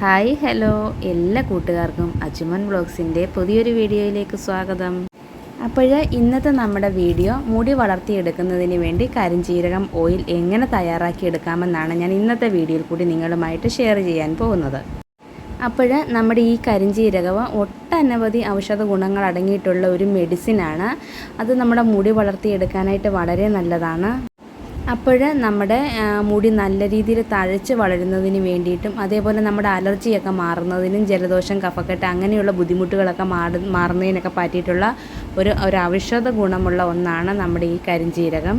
Hi hello. എല്ലാ കൂട്ടുകാർക്കും അച്ചുമൻ ബ്ലോഗ്സിന്റെ പുതിയൊരു വീഡിയോയിലേക്ക് സ്വാഗതം. അപ്പോൾ ഇന്നത്തെ നമ്മുടെ വീഡിയോ മുടി വളർത്തിയെടുക്കുന്നതിന് വേണ്ടി കരിഞ്ചീരകം ഓയിൽ എങ്ങനെ തയ്യാറാക്കി തയ്യാറാക്കിയെടുക്കാമെന്നാണ് ഞാൻ ഇന്നത്തെ വീഡിയോയിൽ കൂടി നിങ്ങളുമായിട്ട് ഷെയർ ചെയ്യാൻ പോകുന്നത്. അപ്പോൾ നമ്മുടെ ഈ കരിഞ്ചീരകം ഒട്ടനവധി ഔഷധ ഗുണങ്ങൾ അടങ്ങിയിട്ടുള്ള ഒരു മെഡിസിനാണ്. അത് നമ്മുടെ മുടി വളർത്തിയെടുക്കാനായിട്ട് വളരെ നല്ലതാണ്. അപ്പോൾ നമ്മുടെ മുടി നല്ല രീതിയിൽ തഴച്ച് വളരുന്നതിന് വേണ്ടിയിട്ടും അതേപോലെ നമ്മുടെ അലർജിയൊക്കെ മാറുന്നതിനും ജലദോഷം കഫക്കെട്ട് അങ്ങനെയുള്ള ബുദ്ധിമുട്ടുകളൊക്കെ മാറ മാറുന്നതിനൊക്കെ പറ്റിയിട്ടുള്ള ഒരു ഒരു ഔഷധ ഗുണമുള്ള ഒന്നാണ് നമ്മുടെ ഈ കരിഞ്ചീരകം.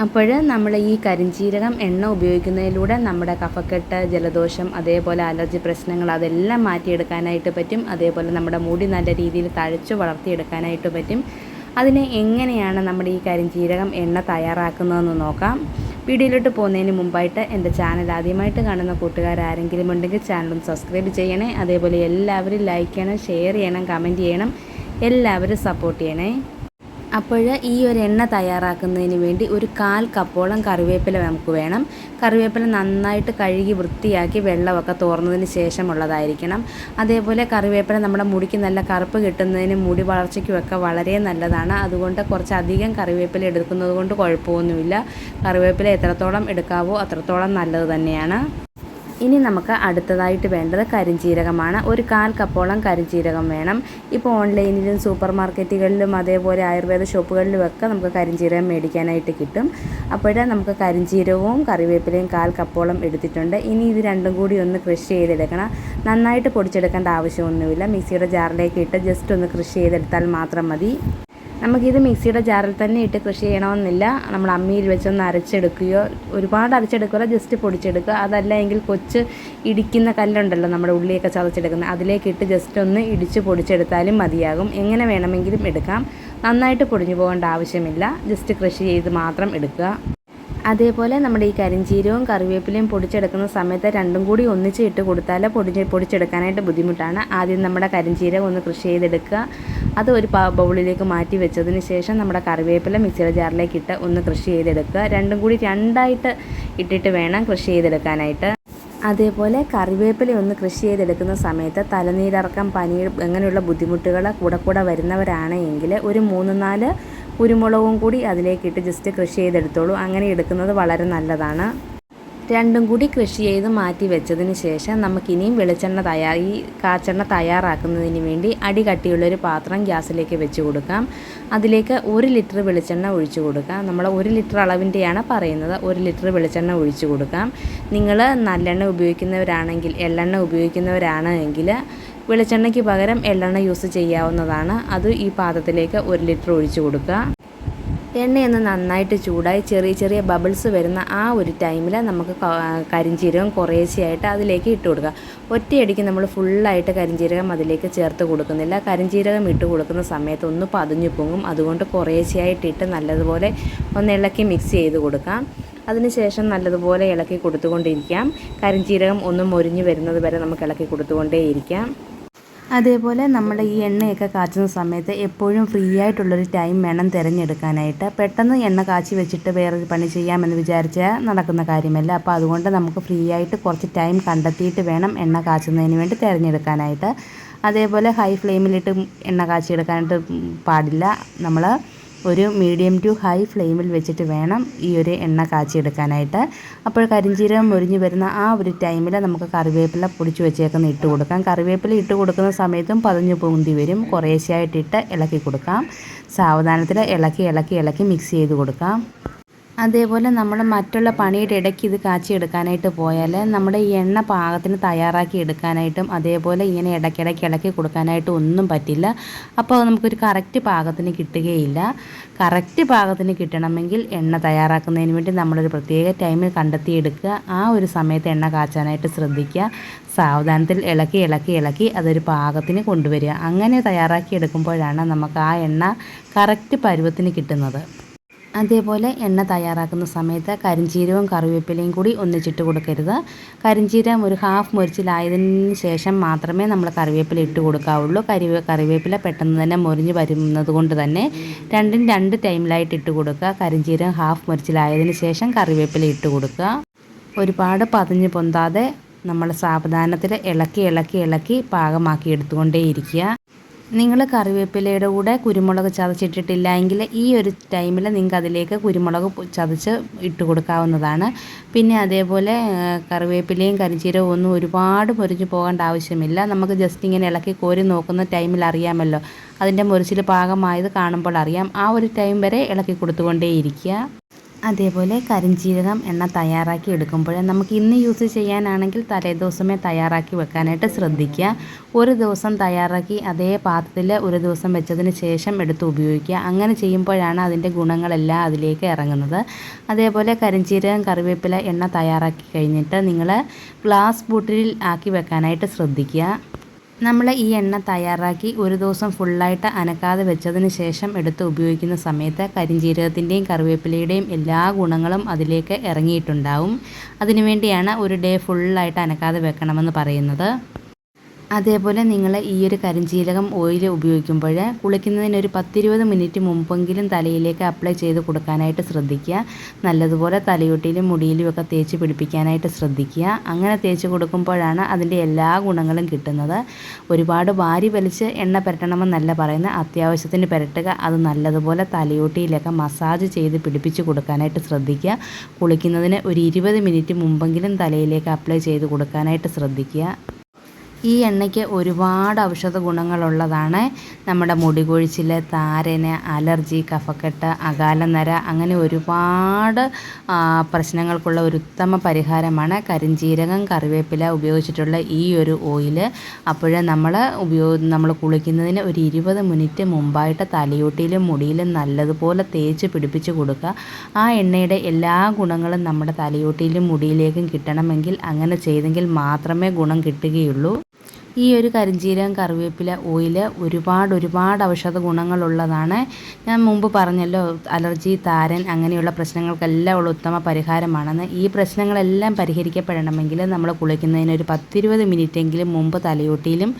അപ്പോൾ നമ്മൾ ഈ കരിഞ്ചീരകം എണ്ണ ഉപയോഗിക്കുന്നതിലൂടെ നമ്മുടെ കഫക്കെട്ട് ജലദോഷം അതേപോലെ അലർജി പ്രശ്നങ്ങൾ അതെല്ലാം മാറ്റിയെടുക്കാനായിട്ട് പറ്റും. അതേപോലെ നമ്മുടെ മുടി നല്ല രീതിയിൽ തഴച്ചു വളർത്തിയെടുക്കാനായിട്ട് പറ്റും. അതിന് എങ്ങനെയാണ് നമ്മുടെ ഈ കരിഞ്ചീരകം എണ്ണ തയ്യാറാക്കുന്നതെന്ന് നോക്കാം. വീഡിയോയിലോട്ട് പോകുന്നതിന് മുമ്പായിട്ട് എന്റെ ചാനൽ ആദ്യമായിട്ട് കാണുന്ന കൂട്ടുകാരാരെങ്കിലും ഉണ്ടെങ്കിൽ ചാനലും സബ്സ്ക്രൈബ് ചെയ്യണേ. അതേപോലെ എല്ലാവരും ലൈക്ക് ചെയ്യണം ഷെയർ ചെയ്യണം കമന്റ് ചെയ്യണം. എല്ലാവരും സപ്പോർട്ട് ചെയ്യണേ. അപ്പോൾ ഈ ഒരു എണ്ണ തയ്യാറാക്കുന്നതിന് വേണ്ടി ഒരു കാൽ കപ്പോളം കറിവേപ്പില നമുക്ക് വേണം. കറിവേപ്പില നന്നായിട്ട് കഴുകി വൃത്തിയാക്കി വെള്ളമൊക്കെ തോർന്നതിന് ശേഷമുള്ളതായിരിക്കണം. അതേപോലെ കറിവേപ്പില നമ്മുടെ മുടിക്ക് നല്ല കറുപ്പ് കിട്ടുന്നതിനും മുടി വളർച്ചയ്ക്കുമൊക്കെ വളരെ നല്ലതാണ്. അതുകൊണ്ട് കുറച്ചധികം കറിവേപ്പില എടുക്കുന്നത് കൊണ്ട് കുഴപ്പമൊന്നുമില്ല. കറിവേപ്പില എത്രത്തോളം എടുക്കാവോ അത്രത്തോളം നല്ലത് തന്നെയാണ്. ഇനി നമുക്ക് അടുത്തതായിട്ട് വേണ്ടത് കരിഞ്ചീരകമാണ്. ഒരു കാൽ കപ്പോളം കരിഞ്ചീരകം വേണം. ഇപ്പോൾ ഓൺലൈനിലും സൂപ്പർ മാർക്കറ്റുകളിലും അതേപോലെ ആയുർവേദ ഷോപ്പുകളിലും ഒക്കെ നമുക്ക് കരിഞ്ചീരകം മേടിക്കാനായിട്ട് കിട്ടും. അപ്പോഴേ നമുക്ക് കരിഞ്ചീരകവും കറിവേപ്പിലയും കാൽ കപ്പോളം എടുത്തിട്ടുണ്ട്. ഇനി ഇത് രണ്ടും കൂടി ഒന്ന് കൃഷി ചെയ്തെടുക്കണം. നന്നായിട്ട് പൊടിച്ചെടുക്കേണ്ട ആവശ്യമൊന്നുമില്ല. മിക്സിയുടെ ജാറിലേക്ക് ഇട്ട് ജസ്റ്റ് ഒന്ന് കൃഷി ചെയ്തെടുത്താൽ മാത്രം മതി. നമുക്കിത് മിക്സിയുടെ ജാറിൽ തന്നെ ഇട്ട് കൃഷി ചെയ്യണമെന്നില്ല. നമ്മൾ അമ്മിയിൽ വെച്ചൊന്ന് അരച്ചെടുക്കുകയോ ഒരുപാട് അരച്ചെടുക്കുക ജസ്റ്റ് പൊടിച്ചെടുക്കുക. അതല്ല എങ്കിൽ കൊച്ച് ഇടിക്കുന്ന കല്ലുണ്ടല്ലോ നമ്മുടെ ഉള്ളിയൊക്കെ ചതച്ചെടുക്കുന്നത്. അതിലേക്ക് ഇട്ട് ജസ്റ്റ് ഒന്ന് ഇടിച്ച് പൊടിച്ചെടുത്താലും മതിയാകും. എങ്ങനെ വേണമെങ്കിലും എടുക്കാം. നന്നായിട്ട് പൊടിഞ്ഞു പോകേണ്ട ആവശ്യമില്ല. ജസ്റ്റ് കൃഷി ചെയ്ത് മാത്രം എടുക്കുക. അതേപോലെ നമ്മുടെ ഈ കരിഞ്ചീരവും കറിവേപ്പിലയും പൊടിച്ചെടുക്കുന്ന സമയത്ത് രണ്ടും കൂടി ഒന്നിച്ച് ഇട്ട് കൊടുത്താൽ പൊടിഞ്ഞ് പൊടിച്ചെടുക്കാനായിട്ട് ബുദ്ധിമുട്ടാണ്. ആദ്യം നമ്മുടെ കരിഞ്ചീരകം ഒന്ന് കൃഷി ചെയ്തെടുക്കുക. അത് ഒരു ബൗളിലേക്ക് മാറ്റി വെച്ചതിന് ശേഷം നമ്മുടെ കറിവേപ്പില മിക്സിയുടെ ജാറിലേക്ക് ഇട്ട് ഒന്ന് കൃഷി ചെയ്തെടുക്കുക. രണ്ടും കൂടി രണ്ടായിട്ട് ഇട്ടിട്ട് വേണം കൃഷി ചെയ്തെടുക്കാനായിട്ട്. അതേപോലെ കറിവേപ്പില ഒന്ന് കൃഷി ചെയ്തെടുക്കുന്ന സമയത്ത് തലനീരിറക്കം പനി അങ്ങനെയുള്ള ബുദ്ധിമുട്ടുകൾ കൂടെ കൂടെ വരുന്നവരാണ് എങ്കിൽ ഒരു മൂന്ന് നാല് കുരുമുളകും കൂടി അതിലേക്കിട്ട് ജസ്റ്റ് കൃഷി ചെയ്തെടുത്തോളൂ. അങ്ങനെ എടുക്കുന്നത് വളരെ നല്ലതാണ്. രണ്ടും കൂടി കൃഷി ചെയ്ത് മാറ്റി വെച്ചതിന് ശേഷം നമുക്കിനിയും വെളിച്ചെണ്ണ തയ്യാർ ഈ കാച്ചെണ്ണ തയ്യാറാക്കുന്നതിന് വേണ്ടി അടി കട്ടിയുള്ളൊരു പാത്രം ഗ്യാസിലേക്ക് വെച്ച് കൊടുക്കാം. അതിലേക്ക് ഒരു ലിറ്റർ വെളിച്ചെണ്ണ ഒഴിച്ചു കൊടുക്കാം. നമ്മൾ ഒരു ലിറ്റർ അളവിന്റെയാണ് പറയുന്നത്. ഒരു ലിറ്റർ വെളിച്ചെണ്ണ ഒഴിച്ചു കൊടുക്കാം. നിങ്ങൾ നല്ലെണ്ണ ഉപയോഗിക്കുന്നവരാണെങ്കിൽ എള്ളെണ്ണ ഉപയോഗിക്കുന്നവരാണ് എങ്കിൽ വെളിച്ചെണ്ണയ്ക്ക് പകരം എള്ളെണ്ണ യൂസ് ചെയ്യാവുന്നതാണ്. അത് ഈ പാത്രത്തിലേക്ക് ഒരു ലിറ്റർ ഒഴിച്ചു കൊടുക്കുക. എണ്ണയൊന്ന് നന്നായിട്ട് ചൂടായി ചെറിയ ചെറിയ ബബിൾസ് വരുന്ന ആ ഒരു ടൈമിൽ നമുക്ക് കരിഞ്ചീരകം കുറേശ്ശെയായിട്ട് അതിലേക്ക് ഇട്ട് കൊടുക്കുക. ഒറ്റയടിക്ക് നമ്മൾ ഫുള്ളായിട്ട് കരിഞ്ചീരകം അതിലേക്ക് ചേർത്ത് കൊടുക്കുന്നില്ല. കരിഞ്ചീരകം ഇട്ട് കൊടുക്കുന്ന സമയത്ത് ഒന്ന് പതിഞ്ഞു പൊങ്ങും. അതുകൊണ്ട് കുറേശ്ശെയായിട്ട് ഇട്ട് നല്ലതുപോലെ ഒന്ന് ഇളക്കി മിക്സ് ചെയ്ത് കൊടുക്കാം. അതിനുശേഷം നല്ലതുപോലെ ഇളക്കി കൊടുത്തുകൊണ്ടിരിക്കാം. കരിഞ്ചീരകം ഒന്ന് മൊരിഞ്ഞ് വരുന്നത് വരെ നമുക്ക് ഇളക്കി കൊടുത്തുകൊണ്ടേയിരിക്കാം. അതേപോലെ നമ്മൾ ഈ എണ്ണയൊക്കെ കാച്ചുന്ന സമയത്ത് എപ്പോഴും ഫ്രീ ആയിട്ടുള്ളൊരു ടൈം വേണം തിരഞ്ഞെടുക്കാനായിട്ട്. പെട്ടെന്ന് എണ്ണ കാച്ചി വെച്ചിട്ട് വേറൊരു പണി ചെയ്യാമെന്ന് വിചാരിച്ചാൽ നടക്കുന്ന കാര്യമല്ല. അപ്പോൾ അതുകൊണ്ട് നമുക്ക് ഫ്രീ ആയിട്ട് കുറച്ച് ടൈം കണ്ടെത്തിയിട്ട് വേണം എണ്ണ കാച്ചുന്നതിന് വേണ്ടി തിരഞ്ഞെടുക്കാനായിട്ട്. അതേപോലെ ഹൈ ഫ്ലെയിമിലിട്ട് എണ്ണ കാച്ചിയെടുക്കാനായിട്ട് പാടില്ല. നമ്മൾ ഒരു മീഡിയം ടു ഹൈ ഫ്ലെയിമിൽ വെച്ചിട്ട് വേണം ഈ ഒരു എണ്ണ കാച്ചിയെടുക്കാനായിട്ട്. അപ്പോൾ കരിഞ്ചീരകം മുരിഞ്ഞ് വരുന്ന ആ ഒരു ടൈമിൽ നമുക്ക് കറിവേപ്പില പൊടിച്ച് വെച്ചേക്കുന്ന ഇട്ട് കൊടുക്കാം. കറിവേപ്പില ഇട്ട് കൊടുക്കുന്ന സമയത്തും പതിഞ്ഞു പൊന്തി വരും. കുറേശ്ശെയായിട്ടിട്ട് ഇളക്കി കൊടുക്കാം. സാവധാനത്തിൽ ഇളക്കി ഇളക്കി ഇളക്കി മിക്സ് ചെയ്ത് കൊടുക്കാം. അതേപോലെ നമ്മൾ മറ്റുള്ള പണിയുടെ ഇടയ്ക്ക് ഇത് കാച്ചിയെടുക്കാനായിട്ട് പോയാൽ നമ്മുടെ ഈ എണ്ണ പാകത്തിന് തയ്യാറാക്കി എടുക്കാനായിട്ടും അതേപോലെ ഇങ്ങനെ ഇടയ്ക്കിടയ്ക്ക് ഇളക്കി കൊടുക്കാനായിട്ടും ഒന്നും പറ്റില്ല. അപ്പോൾ അത് നമുക്കൊരു കറക്റ്റ് പാകത്തിന് കിട്ടുകയില്ല. കറക്റ്റ് പാകത്തിന് കിട്ടണമെങ്കിൽ എണ്ണ തയ്യാറാക്കുന്നതിന് വേണ്ടി നമ്മളൊരു പ്രത്യേക ടൈമിൽ കണ്ടെത്തിയെടുക്കുക. ആ ഒരു സമയത്ത് എണ്ണ കാച്ചാനായിട്ട് ശ്രദ്ധിക്കുക. സാവധാനത്തിൽ ഇളക്കി ഇളക്കി ഇളക്കി അതൊരു പാകത്തിന് കൊണ്ടുവരിക. അങ്ങനെ തയ്യാറാക്കി എടുക്കുമ്പോഴാണ് നമുക്ക് ആ എണ്ണ കറക്റ്റ് പരുവത്തിന് കിട്ടുന്നത്. അതേപോലെ എണ്ണ തയ്യാറാക്കുന്ന സമയത്ത് കരിഞ്ചീരവും കറിവേപ്പിലയും കൂടി ഒന്നിച്ചിട്ട് കൊടുക്കരുത്. കരിഞ്ചീരം ഒരു ഹാഫ് മുരിച്ചിലായതിന് ശേഷം മാത്രമേ നമ്മൾ കറിവേപ്പില ഇട്ട് കൊടുക്കാവുള്ളൂ. കറിവേ കറിവേപ്പില പെട്ടെന്ന് തന്നെ മുരിഞ്ഞ് വരുന്നത് കൊണ്ട് തന്നെ രണ്ടും രണ്ട് ടൈമിലായിട്ട് ഇട്ട് കൊടുക്കുക. കരിഞ്ചീരം ഹാഫ് മുരിച്ചിലായതിന് ശേഷം കറിവേപ്പില ഇട്ട് കൊടുക്കുക. ഒരുപാട് പതിഞ്ഞ് പൊന്താതെ നമ്മൾ സാവധാനത്തിൽ ഇളക്കി ഇളക്കി ഇളക്കി പാകമാക്കി എടുത്തുകൊണ്ടേയിരിക്കുക. നിങ്ങൾ കറിവേപ്പിലയുടെ കൂടെ കുരുമുളക് ചതച്ചിട്ടിട്ടില്ല എങ്കിൽ ഈ ഒരു ടൈമിൽ നിങ്ങൾക്ക് അതിലേക്ക് കുരുമുളക് ചതച്ച് ഇട്ട് കൊടുക്കാവുന്നതാണ്. പിന്നെ അതേപോലെ കറിവേപ്പിലയും കരിഞ്ചീരവും ഒന്നും ഒരുപാട് മുരിഞ്ഞു പോകേണ്ട ആവശ്യമില്ല. നമുക്ക് ജസ്റ്റ് ഇങ്ങനെ ഇളക്കി കോരി നോക്കുന്ന ടൈമിൽ അറിയാമല്ലോ. അതിന്റെ മുറിച്ചിൽ പാകമായത് കാണുമ്പോൾ അറിയാം. ആ ഒരു ടൈം വരെ ഇളക്കി കൊടുത്തുകൊണ്ടേയിരിക്കുക. അതേപോലെ കരിഞ്ചീരകം എണ്ണ തയ്യാറാക്കി എടുക്കുമ്പോൾ നമുക്ക് ഇന്ന് യൂസ് ചെയ്യാനാണെങ്കിൽ തലേദിവസമേ തയ്യാറാക്കി വെക്കാനായിട്ട് ശ്രദ്ധിക്കുക. ഒരു ദിവസം തയ്യാറാക്കി അതേ പാത്രത്തിൽ ഒരു ദിവസം വെച്ചതിന് ശേഷം എടുത്ത് ഉപയോഗിക്കുക. അങ്ങനെ ചെയ്യുമ്പോഴാണ് അതിന്റെ ഗുണങ്ങളെല്ലാം അതിലേക്ക് ഇറങ്ങുന്നത്. അതേപോലെ കരിഞ്ചീരകം കറിവേപ്പില എണ്ണ തയ്യാറാക്കി കഴിഞ്ഞിട്ട് നിങ്ങൾ ഗ്ലാസ് ബോട്ടിലിൽ ആക്കി വെക്കാനായിട്ട് ശ്രദ്ധിക്കുക. നമ്മൾ ഈ എണ്ണ തയ്യാറാക്കി ഒരു ദിവസം ഫുള്ളായിട്ട് അനക്കാതെ വെച്ചതിന് ശേഷം എടുത്ത് ഉപയോഗിക്കുന്ന സമയത്ത് കരിഞ്ജീരകത്തിന്റെയും കറിവേപ്പിലയുടെയും എല്ലാ ഗുണങ്ങളും അതിലേക്ക് ഇറങ്ങിയിട്ടുണ്ടാവും. അതിനുവേണ്ടിയാണ് ഒരു ഡേ ഫുള്ളായിട്ട് അനക്കാതെ വെക്കണമെന്ന് പറയുന്നത്. അതേപോലെ നിങ്ങൾ ഈ ഒരു കരിഞ്ചീലകം ഓയിൽ ഉപയോഗിക്കുമ്പോൾ കുളിക്കുന്നതിന് ഒരു പത്തിരുപത് മിനിറ്റ് മുമ്പെങ്കിലും തലയിലേക്ക് അപ്ലൈ ചെയ്ത് കൊടുക്കാനായിട്ട് ശ്രദ്ധിക്കുക. നല്ലതുപോലെ തലയൊട്ടിയിലും മുടിയിലും ഒക്കെ തേച്ച് പിടിപ്പിക്കാനായിട്ട് ശ്രദ്ധിക്കുക. അങ്ങനെ തേച്ച് കൊടുക്കുമ്പോഴാണ് അതിന്റെ എല്ലാ ഗുണങ്ങളും കിട്ടുന്നത്. ഒരുപാട് വാരി വലിച്ച് എണ്ണ പുരട്ടണമെന്നല്ല പറയുന്നത്. അത്യാവശ്യത്തിന് പുരട്ടുക. അത് നല്ലതുപോലെ തലയോട്ടിയിലൊക്കെ മസാജ് ചെയ്ത് പിടിപ്പിച്ച് കൊടുക്കാനായിട്ട് ശ്രദ്ധിക്കുക. കുളിക്കുന്നതിന് ഒരു ഇരുപത് മിനിറ്റ് മുമ്പെങ്കിലും തലയിലേക്ക് അപ്ലൈ ചെയ്ത് കൊടുക്കാനായിട്ട് ശ്രദ്ധിക്കുക. ഈ എണ്ണയ്ക്ക് ഒരുപാട് ഔഷധ ഗുണങ്ങളുള്ളതാണ്. നമ്മുടെ മുടി കൊഴിച്ചിൽ താരന് അലർജി കഫക്കെട്ട് അകാലനര അങ്ങനെ ഒരുപാട് പ്രശ്നങ്ങൾക്കുള്ള ഒരു ഉത്തമ പരിഹാരമാണ് കരിഞ്ജീരകം കറിവേപ്പില ഉപയോഗിച്ചിട്ടുള്ള ഈ ഒരു ഓയിൽ അപ്പോൾ നമ്മൾ ഉപയോഗ നമ്മൾ കുളിക്കുന്നതിന് ഒരു ഇരുപത് മിനിറ്റ് മുമ്പായിട്ട് തലയോട്ടിയിലും മുടിയിലും നല്ലതുപോലെ തേച്ച് പിടിപ്പിച്ച് കൊടുക്കുക. ആ എണ്ണയുടെ എല്ലാ ഗുണങ്ങളും നമ്മുടെ തലയോട്ടിയിലും മുടിയിലേക്കും കിട്ടണമെങ്കിൽ അങ്ങനെ ചെയ്തെങ്കിൽ മാത്രമേ ഗുണം കിട്ടുകയുള്ളൂ. ഈ ഒരു കരിഞ്ചീരകം കറിവേപ്പില ഓയിൽ ഒരുപാട് ഒരുപാട് ഔഷധ ഗുണങ്ങളുള്ളതാണ്. ഞാൻ മുമ്പ് പറഞ്ഞല്ലോ അലർജി താരൻ അങ്ങനെയുള്ള പ്രശ്നങ്ങൾക്കെല്ലാം ഉള്ള ഉത്തമ പരിഹാരമാണെന്ന്. ഈ പ്രശ്നങ്ങളെല്ലാം പരിഹരിക്കപ്പെടണമെങ്കിൽ നമ്മൾ കുളിക്കുന്നതിന് ഒരു പത്തിരുപത് മിനിറ്റെങ്കിലും മുമ്പ് തലയോട്ടിയിലും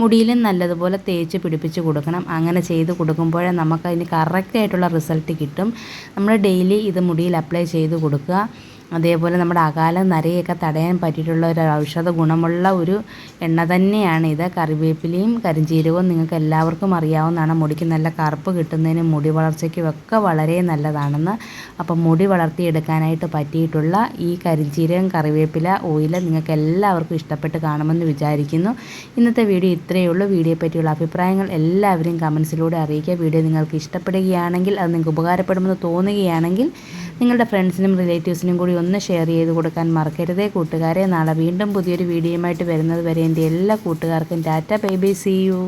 മുടിയിലും നല്ലതുപോലെ തേച്ച് പിടിപ്പിച്ച് കൊടുക്കണം. അങ്ങനെ ചെയ്ത് കൊടുക്കുമ്പോഴേ നമുക്ക് അതിന് കറക്റ്റായിട്ടുള്ള റിസൾട്ട് കിട്ടും. നമ്മൾ ഡെയിലി ഇത് മുടിയിൽ അപ്ലൈ ചെയ്ത് കൊടുക്കുക. അതേപോലെ നമ്മുടെ അകാല നരയൊക്കെ തടയാൻ പറ്റിയിട്ടുള്ള ഒരു ഔഷധ ഗുണമുള്ള ഒരു എണ്ണ തന്നെയാണ് ഇത്. കറിവേപ്പിലയും കരിഞ്ജീരകവും നിങ്ങൾക്ക് എല്ലാവർക്കും അറിയാവുന്നതാണ്. മുടിക്ക് നല്ല കറുപ്പ് കിട്ടുന്നതിനും മുടി വളർച്ചയ്ക്കും ഒക്കെ വളരെ നല്ലതാണെന്ന്. അപ്പം മുടി വളർത്തിയെടുക്കാനായിട്ട് പറ്റിയിട്ടുള്ള ഈ കരിഞ്ജീരകം കറിവേപ്പില ഓയിൽ നിങ്ങൾക്ക് എല്ലാവർക്കും ഇഷ്ടപ്പെട്ട് കാണുമെന്ന് വിചാരിക്കുന്നു. ഇന്നത്തെ വീഡിയോ ഇത്രയേ ഉള്ളൂ. വീഡിയോയെ പറ്റിയുള്ള അഭിപ്രായങ്ങൾ എല്ലാവരും കമൻസിലൂടെ അറിയിക്കുക. വീഡിയോ നിങ്ങൾക്ക് ഇഷ്ടപ്പെടുകയാണെങ്കിൽ അത് നിങ്ങൾക്ക് ഉപകാരപ്പെടുമെന്ന് തോന്നുകയാണെങ്കിൽ നിങ്ങളുടെ ഫ്രണ്ട്സിനും റിലേറ്റീവ്സിനും കൂടി ഒന്ന് ഷെയർ ചെയ്ത് കൊടുക്കാൻ മറക്കരുതേ കൂട്ടുകാരെ. നാളെ വീണ്ടും പുതിയൊരു വീഡിയോയുമായിട്ട് വരുന്നത് വരെ എന്റെ എല്ലാ കൂട്ടുകാർക്കും tata bye bye. See you